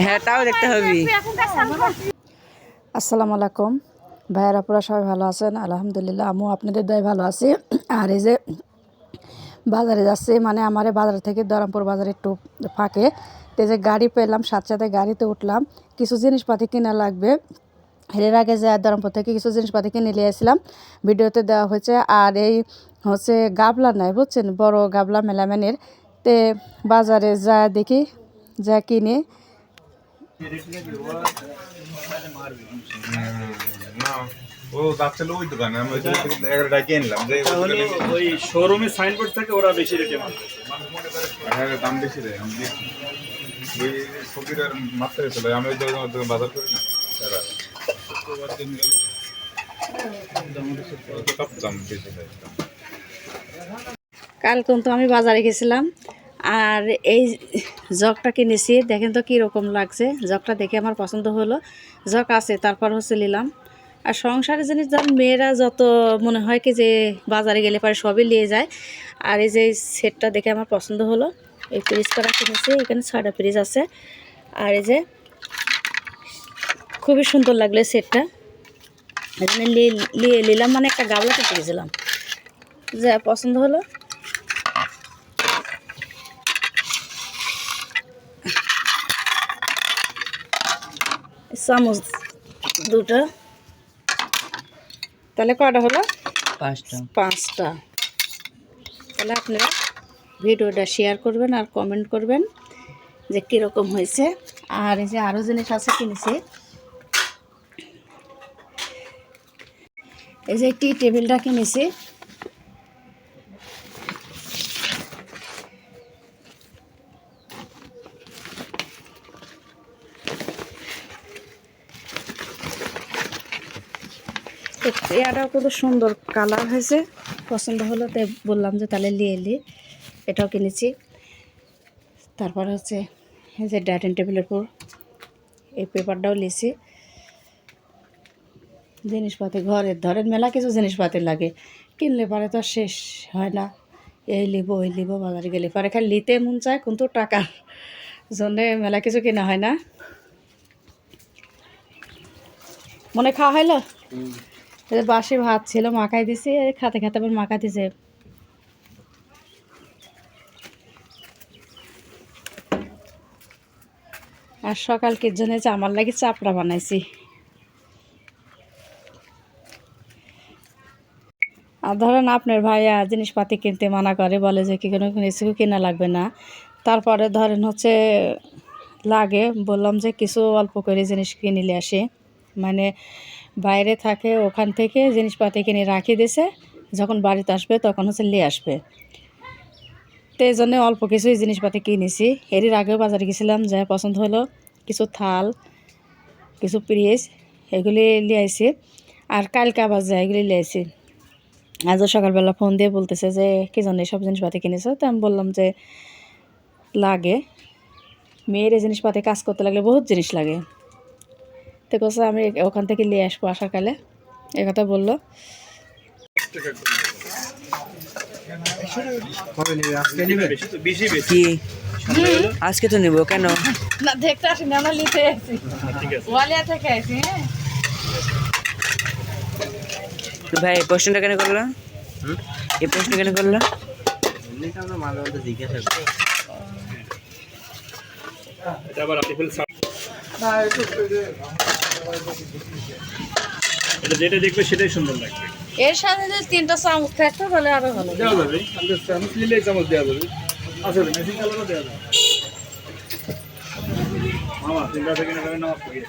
হ্যাঁ তাও দেখতে হবে। আসসালামু আলাইকুম। ভাইয়ের আপুরা সবাই ভালো আছেন? আলহামদুলিল্লাহ, আমিও আপনাদের দয় ভালো আছি। আর এই যে বাজারে যাচ্ছি মানে আমার বাজার থেকে দরামপুর বাজারে একটু ফাঁকে। তো যে গাড়ি পেলাম, সাথে সাথে গাড়িতে উঠলাম। কিছু জিনিসপাতি কিনা লাগবে। এর আগে যে দরামপুর থেকে কিছু জিনিসপাতি কিনে নিয়ে আসলাম ভিডিওতে দেওয়া হয়েছে। আর এই হচ্ছে গাবলা নাই, বুঝছেন? বড় গাবলা মেলামেনের। তে বাজারে যা দেখি, যা কিনে না ও ওই দোকানে আমি ওই যে শোরুমে সাইনবোর্ড থাকে ওরা বেশি রেটে মারবে। হ্যাঁ দাম বেশি দেয় আমি ওই গেছিল আমি ওই দোকানে বাজার করি না কাল কিন্তু আমি বাজারে গেছিলাম আর এই জগটা কিনেছি, দেখেন তো কীরকম লাগছে। জগটা দেখে আমার পছন্দ হলো। জগ আছে, তারপর হচ্ছে নিলাম। আর সংসারের জিনিস ধর মেয়েরা যত মনে হয় কি যে বাজারে গেলে পরে সবই নিয়ে যায়। আর এই যে সেটটা দেখে আমার পছন্দ হলো। এই ফ্রিজ করা কিনেছি, এখানে ছয়টা ফ্রিজ আছে। আর এই যে খুবই সুন্দর লাগল সেটটা। এখানে নিয়ে নিলাম মানে একটা গাবলা কিনতে গেছিলাম যা পছন্দ হলো। চামচ দুটো। তাহলে কটা হলো? পাঁচটা। পাঁচটা। তাহলে আপনারা ভিডিওটা শেয়ার করবেন আর কমেন্ট করবেন যে কীরকম হয়েছে। আর এই যে আরও জিনিস আছে কিনেছি। এই যে টি টেবিলটা কিনেছি। এটাও কত সুন্দর কালার হয়েছে। পছন্দ হলো তাই বললাম যে তাহলে নিয়ে এলি এটাও কিনেছি। তারপর হচ্ছে এই যে ডাইনিং টেবিলের উপর এই পেপারটাও নিয়েছি। জিনিসপাতি ঘরের, ধরেন মেলা কিছু জিনিসপাতি লাগে। কিনলে পরে তো শেষ হয় না। এই লিব, ওই লিব, বাজারে গেলে পরে খালি নিতে মন চায়, কিন্তু টাকার জন্যে মেলা কিছু কেনা হয় না। মনে খাওয়া হইল? যে বাসি ভাত ছিল, মাখাই দিছি খাতে খাতে আবার মাখা দিছে। আর সকালকের জন্য আমার লাগে চাপড়া বানাইছি। আর ধরেন আপনার ভাইয়া জিনিসপাতি কিনতে মানা করে, বলে যে কি কোনো কিছু কেনা লাগবে না। তারপরে ধরেন হচ্ছে লাগে, বললাম যে কিছু অল্প করে জিনিস কিনে আসি। মানে বাইরে থাকে, ওখান থেকে জিনিসপাতি কিনে রাখি দিছে। যখন বাড়িতে আসবে, তখন হচ্ছে নিয়ে আসবে। তো এই জন্যে অল্প কিছুই জিনিসপাতি কিনেছি। এরই আগেও বাজারে গেছিলাম যা পছন্দ হলো। কিছু থাল, কিছু পিরিয়েস এগুলি নিয়ে আইছি। আর কালকে আবার যায় এগুলি নিয়ে আইছি। আজও সকালবেলা ফোন দিয়ে বলতেছে যে, কি জন্য সব জিনিসপাতি কিনেছো? তো আমি বললাম যে, লাগে। মেয়ের জিনিসপাতি কাজ করতে লাগলে বহুত জিনিস লাগে। তো কোসে আমি ওখান থেকে নিয়ে আসব আসার কালে এ কথা বলল। কি? আজকে তো নিব কেন? না দেখতে আসি না আমরা নিতে আসি। ওয়ালিয়া থেকে আসি হ্যাঁ। ভাই এই প্রশ্নটা কেন করল? এই প্রশ্ন কেন করল? আর্টিফিল এটা যেটা দেখবে সেটাই সুন্দর লাগবে। এর সাথে যদি তিনটা চামচ থাকতো তাহলে আরও ভালো। দেওয়া যাবে। আমাদের চামচ নিলে চামচ দেওয়া যাবে। আছে মেশিন কালারও দেওয়া যাবে। মামা তিনটা থেকে নামাজ পড়ি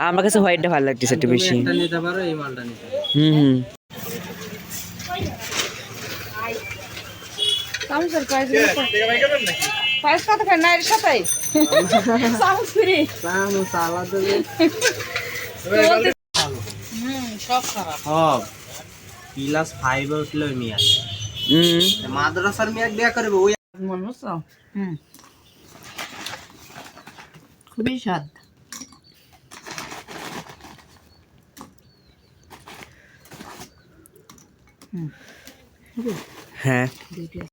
আমার কাছে হোয়াইটটা ভালো লাগতেছে একটু বেশি। হুম হুম। চামচের প্রাইস প্রাইস কত খায় না এর সাথে? চামচ ফ্রি হুম সব খারাপ। সব। ক্লাস ফাইভ উঠল মিয়া হুম। মাদ্রাসার মিয়া বিয়া করবে ওই মন বুঝছ? হুম। খুবই স্বাদ। হ্যাঁ।